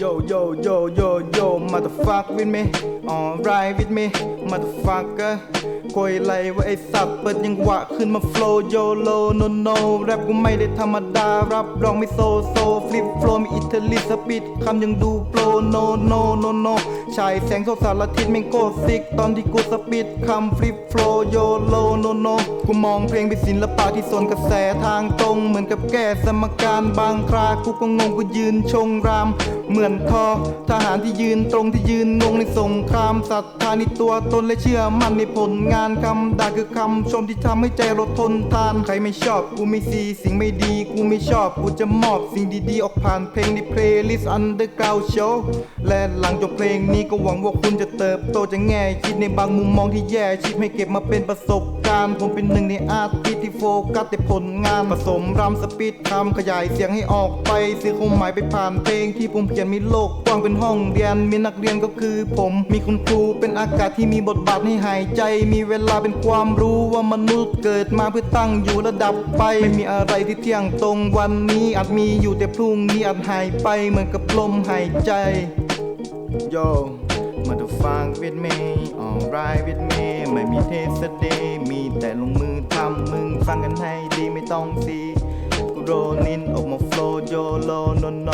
Yo, yo, yo, yo, yo, motherfuck with me alright with me motherfucker คุยไรว่าไอสัตว์เปิดยังหวะขึ้นมา flow yo low no no แรปกูไม่ได้ธรรมดา รับรองไม่โซโซ flip flow มีอิตาลีสปีดคำยังดูโปร no no no no ชายแสงโซสารทิศแม่งโคตรซิก ตอนที่กูสปีดคำ flip flow yo low no no กูมองเพลงเป็นศิลปะที่สวนกระแสทางตรง เหมือนกับแก้สมการบางครากูก็งงกูยืนชงราม เหมือนคอทหารที่ยืนตรงที่ยืนงงในสงครามศรัทธาในตัวตนและเชื่อมั่นในผลงานคำด่าคือคำชมที่ทำให้ใจเราทนทาน ใครไม่ชอบกูไม่ซีสิ่งไม่ดี กูไม่ชอบกูจะมอบสิ่งดีๆ ออกผ่านเพลงในเพลย์ลิสต์ Underground Show และหลังจบเพลงนี้ก็หวังว่าคุณจะเติบโตจะแง่คิดในบางมุมมองที่แย่ชิดให้เก็บมาเป็นประสบการณ์ผมเป็นหนึ่งในอาร์ติสที่โฟกัสแต่ผลงานผสมรำสปีดคำขยายเสียงให้ออกไปสื่อความหมายไปผ่านเพลงที่ผมเขียนมีโลกกว้างเป็นห้องเรียน มีนักเรียนก็คือผม มีคุณครูเป็นอากาศที่มีบทบาทให้หายใจ มีเวลาเป็นความรู้ว่ามนุษย์เกิดมาเพื่อตั้งอยู่ระดับไป ไม่มีอะไรที่เที่ยงตรงวันนี้อาจมีอยู่แต่พรุ่งนี้อาจหายไปเหมือนกับลมหายใจ Yo motherfuck with me alright with me ไม่มีเทสเดย์มีแต่ลงมือทำมึงฟังกันให้ดีไม่ต้องซีกูโรนินออกมาโฟล์โยโลโนโน